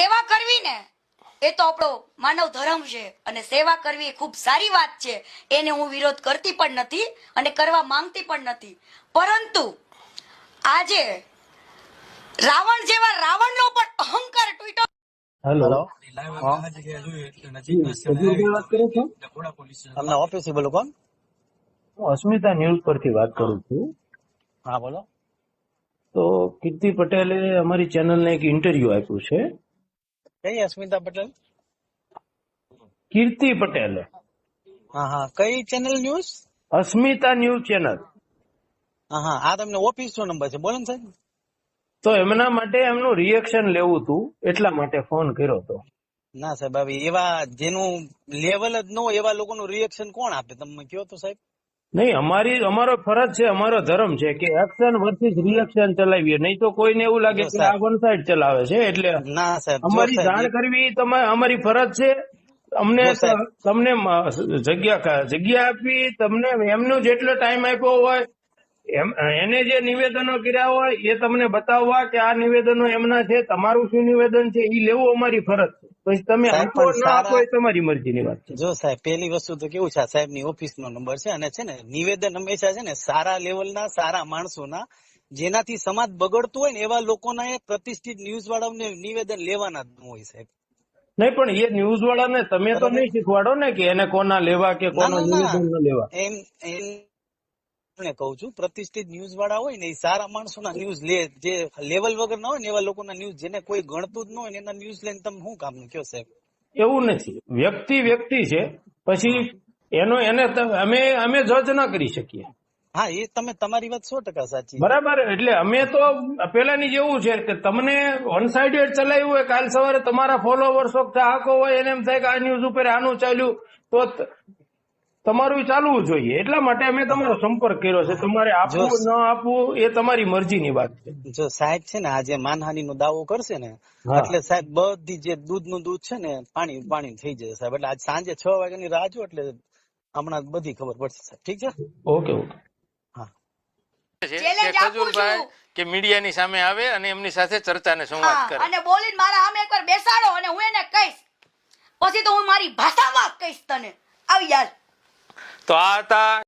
સેવા કરવી ને એ તો આપણો માનવ ધર્મ છે. અને સેવા કરવી એ ખૂબ સારી વાત છે. એને હું વિરોધ કરતી પણ નથી અને કરવા માંગતી પણ નથી. પરંતુ આજે રાવણ જેવા રાવણનો પણ અહંકાર તૂટ્યો. હેલો. તમને ઓફિસે બોલો કોણ? હું અસ્મિતા ન્યૂઝ પરથી વાત કરું છું. હા બોલો. તો કીર્તિ પટેલે અમારી ચેનલને એક ઇન્ટરવ્યુ આપ્યું છે. કઈ અસ્મિતા પટેલ? કીર્તિ પટેલ. હા હા. કઈ channel news Asmita news channel. હા હા. આ તમને ઓફિસ નો નંબર છે. બોલો ને સાહેબ. તો એમના માટે એમનું રિએક્શન લેવું હતું એટલા માટે ફોન કર્યો હતો ના સાહેબ હવે એવા જેનું લેવલ જ ન હોય એવા લોકોનું રિએક્શન કોણ આપે? તમે કયો તો સાહેબ. નહીં અમારી અમારો ફરજ છે અમારો ધર્મ છે કે એક્શન વર્સિસ રિએક્શન ચલાવીએ. નહીં તો કોઈને એવું લાગે કે આ વન સાઈડ ચલાવે છે એટલે અમારી જાણ કરવી તમે અમારી ફરજ છે. અમને તમને જગ્યા જગ્યા આપી તમને એમનો જેટલો ટાઈમ આપ્યો હોય એને જે નિવેદનો કર્યા હોય એ તમને બતાવવા કે આ નિવેદનો એમના છે તમારું શું નિવેદન છે એ લેવું અમારી ફરજ છે. પછી તમે આપો ના આપો એ તમારી મરજીની વાત છે. જો સાહેબ પેલી વસ્તુ તો કેવું છે સાહેબની ઓફિસ નો નંબર છે અને છે ને નિવેદન હંમેશા છે ને સારા લેવલના સારા માણસોના જેનાથી સમાજ બગડતું હોય ને એવા લોકોના પ્રતિષ્ઠિત ન્યૂઝ વાળાઓને નિવેદન લેવાના જ હોય સાહેબ. નહીં પણ એ ન્યૂઝ વાળાને તમે તો નહીં શીખવાડો ને કે એને કોના લેવા કે કોનું. નિવેદન લેવા. એમ એમ ને કહું છું પ્રતિષ્ઠિત ન્યૂઝ વાળા હોય ને એ સારા માણસોના ન્યૂઝ લે જે લેવલ વગર ના હોય ને એવા લોકોના ન્યૂઝ જેને કોઈ ગણતું જ ન હોય ને એના ન્યૂઝ લઈને તમે શું કામ કયો સાહેબ? એવું નથી. વ્યક્તિ વ્યક્તિ છે પછી એનો એને અમે અમે જજ ના કરી શકીએ. હા એ તમે તમારી વાત સો ટકા સાચી બરાબર એટલે અમે તો પેલાની જેવું છે કે તમને વન સાઇડેડ ચલાવ્યું હોય કાલ સવારે તમારા ફોલોવર્સો ચાહકો હોય એને એમ થાય કે આ ન્યૂઝ ઉપર આનું ચાલ્યું તો ત- તમારું ચાલવું જોઈએ. એટલા માટે અમે તમારો સંપર્ક કર્યો છે. તમારે આપવું ન આપવું એ તમારી મરજીની વાત છે. જો સાહેબ છે ને આજે માનહાની નો દાવો કરશે ને એટલે સાહેબ બધી જે દૂધનું દૂધ છે ને પાણી પાણી થઈ જશે સાહેબ. એટલે આજ સાંજે છ વાગ્યાની રાહ જો એટલે હમણાં બધી ખબર પડશે સાહેબ. ઠીક છે? Okay okay. હા. Challenge કે ખજૂરભાઈ મીડિયાની સામે આવે અને એમની સાથે ચર્ચાને સંવાદ હા, કરે. અને બોલીને મારા સામે એકવાર બેસાડો અને હું એને કહીશ. પછી તો હું મારી ભાષામાં કહીશ તને. આવી યાર. તો આ હતા